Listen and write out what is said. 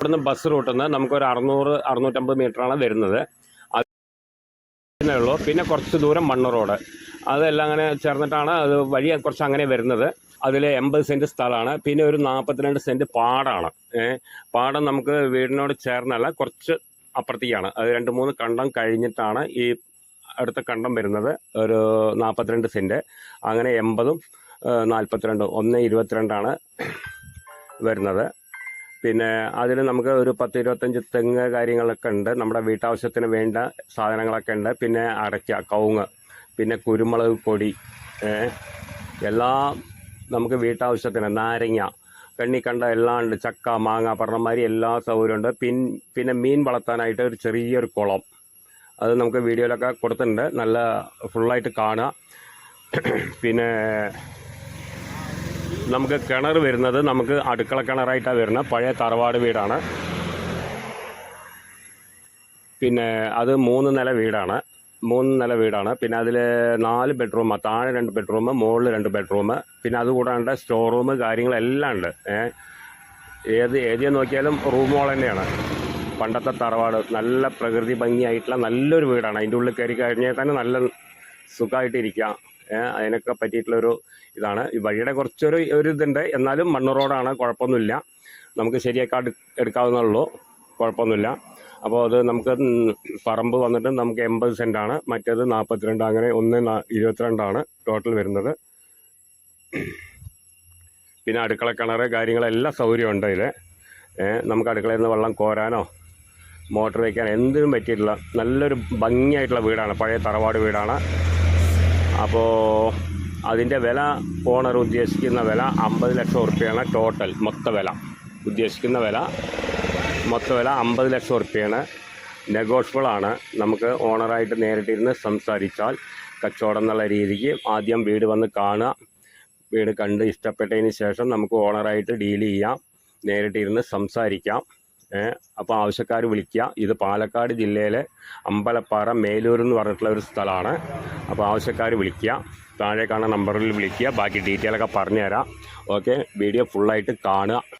ഇവിടുന്ന് ബസ് റൂട്ടിൽ നിന്ന് നമുക്കൊരു അറുന്നൂറ് അറുന്നൂറ്റമ്പത് മീറ്ററാണ് വരുന്നത്. അതുള്ളൂ പിന്നെ കുറച്ച് ദൂരം മണ്ണ് റോഡ്. അതെല്ലാം അങ്ങനെ ചേർന്നിട്ടാണ് അത് വഴി കുറച്ച് അങ്ങനെ വരുന്നത്. അതിൽ എൺപത് സെന്റ് സ്ഥലമാണ്. പിന്നെ ഒരു നാൽപ്പത്തിരണ്ട് സെന്റ് പാടാണ്. പാടം നമുക്ക് വീടിനോട് ചേർന്നല്ല കുറച്ച് അപ്പുറത്തേക്കാണ്. അത് രണ്ട് മൂന്ന് കണ്ടം കഴിഞ്ഞിട്ടാണ് ഈ അടുത്ത കണ്ടം വരുന്നത്. ഒരു നാൽപ്പത്തിരണ്ട് സെന്റ് അങ്ങനെ എൺപതും നാൽപ്പത്തിരണ്ടും ഒന്ന് ഇരുപത്തിരണ്ടാണ് വരുന്നത്. പിന്നെ അതിൽ നമുക്ക് ഒരു പത്ത് ഇരുപത്തഞ്ച് തെങ്ങ് കാര്യങ്ങളൊക്കെ ഉണ്ട്. നമ്മുടെ വീട്ടാവശ്യത്തിന് വേണ്ട സാധനങ്ങളൊക്കെ ഉണ്ട്. പിന്നെ അടയ്ക്ക കവുങ്ങ് പിന്നെ കുരുമുളക് പൊടി എല്ലാ നമുക്ക് വീട്ടാവശ്യത്തിന് നാരങ്ങ കണ്ണി കണ്ട എല്ലാം ഉണ്ട് ചക്ക മാങ്ങ പറഞ്ഞമാതിരി എല്ലാ സൗകര്യമുണ്ട് പിൻ പിന്നെ മീൻ വളർത്താനായിട്ട് ഒരു ചെറിയൊരു കുളം. അത് നമുക്ക് വീഡിയോയിലൊക്കെ കൊടുത്തിട്ടുണ്ട്. നല്ല ഫുള്ളായിട്ട് കാണുക പിന്നെ നമുക്ക് കിണർ വരുന്നത് നമുക്ക് അടുക്കള കിണറായിട്ടാണ് വരുന്നത്. പഴയ തറവാട് വീടാണ്. പിന്നെ അത് മൂന്ന് നില വീടാണ്. മൂന്ന് നില വീടാണ്. പിന്നെ അതിൽ നാല് ബെഡ്റൂം താഴെ രണ്ട് ബെഡ്റൂം മുകളിൽ രണ്ട് ബെഡ്റൂം. പിന്നെ അതുകൂടാണ്ട് സ്റ്റോർ റൂം കാര്യങ്ങളെല്ലാം ഉണ്ട്. ഏത് ഏരിയ നോക്കിയാലും റൂം റൂമുകൾ തന്നെയാണ്. പണ്ടത്തെ തറവാട് നല്ല പ്രകൃതി ഭംഗിയായിട്ടുള്ള നല്ലൊരു വീടാണ്. അതിന്റെ ഉള്ളിൽ കയറി കഴിഞ്ഞാൽ തന്നെ നല്ല സുഖമായിട്ട് ഇരിക്കാം ഏഹ് അതിനൊക്കെ പറ്റിയിട്ടുള്ളൊരു ഇതാണ്. ഈ വഴിയുടെ കുറച്ചൊരു ഒരു ഇതുണ്ട് എന്നാലും മണ്ണ് റോഡാണ് കുഴപ്പമൊന്നുമില്ല. നമുക്ക് ശരിയാക്കി എടുക്കാവുന്നുള്ളൂ കുഴപ്പമൊന്നുമില്ല. അപ്പോൾ അത് നമുക്ക് പറമ്പ് വന്നിട്ട് നമുക്ക് എൺപത് സെന്റാണ് മറ്റേത് നാൽപ്പത്തിരണ്ട് അങ്ങനെ ഒന്ന് ഇരുപത്തിരണ്ടാണ് ടോട്ടൽ വരുന്നത്. പിന്നെ അടുക്കള കിണർ കാര്യങ്ങളെല്ലാം സൗകര്യമുണ്ട് ഇതിൽ നമുക്ക് അടുക്കളയിൽ നിന്ന് വെള്ളം കോരാനോ മോട്ടർ വയ്ക്കാൻ എന്തിനും പറ്റിയിട്ടുള്ള നല്ലൊരു ഭംഗിയായിട്ടുള്ള വീടാണ്. പഴയ തറവാട് വീടാണ്. അപ്പോൾ അതിന്റെ വില ഓണർ ഉദ്ദേശിക്കുന്ന വില അമ്പത് ലക്ഷം ഉറുപ്പ്യാണ് ടോട്ടൽ മൊത്ത വില. ഉദ്ദേശിക്കുന്ന വില മൊത്ത വില അമ്പത് ലക്ഷം ഉറുപ്പ്യാണ്. നെഗോഷ്യബിളാണ് നമുക്ക് ഓണറായിട്ട് നേരിട്ടിരുന്ന് സംസാരിച്ചാൽ കച്ചവടം എന്നുള്ള രീതിക്ക് ആദ്യം വീട് വന്ന് കാണുക. വീട് കണ്ട് ഇഷ്ടപ്പെട്ടതിന് ശേഷം നമുക്ക് ഓണറായിട്ട് ഡീൽ ചെയ്യാം. നേരിട്ടിരുന്ന് സംസാരിക്കാം. അപ്പോൾ ആവശ്യക്കാർ വിളിക്കുക ഇത് പാലക്കാട് ജില്ലയിലെ അമ്പലപ്പാറ മേലൂർ എന്ന് പറഞ്ഞിട്ടുള്ള ഒരു സ്ഥലമാണ്. അപ്പോൾ ആവശ്യക്കാർ വിളിക്കുക താഴെ കാണുന്ന നമ്പറിൽ വിളിക്കുക ബാക്കി ഡീറ്റെയിൽ ഒക്കെ പറഞ്ഞുതരാം. ഓക്കെ? വീഡിയോ ഫുള്ളായിട്ട് കാണുക.